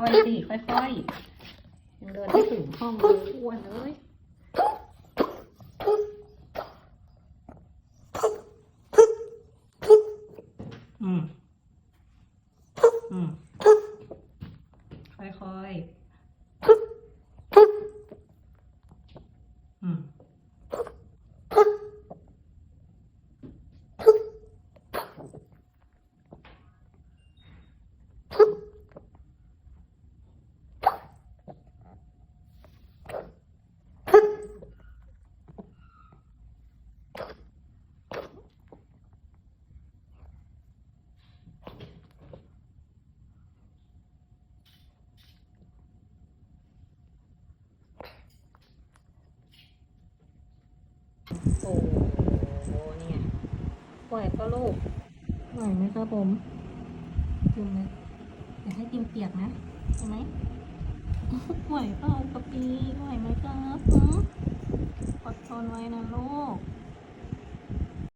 ค่อยสิค่อยๆยังเดินไม่ถึงห้องเลยอ้วนเลยอืมอืมค่อยๆ อืม โอ้โหเนี่ยไหวก็ลูกไหวไหมครับผมจิ้มเลยอย่าให้ติมเปียกนะใช่ไหมไหวเปล่ากะปีไหวไหมครับหืออดทนไว้นะลูก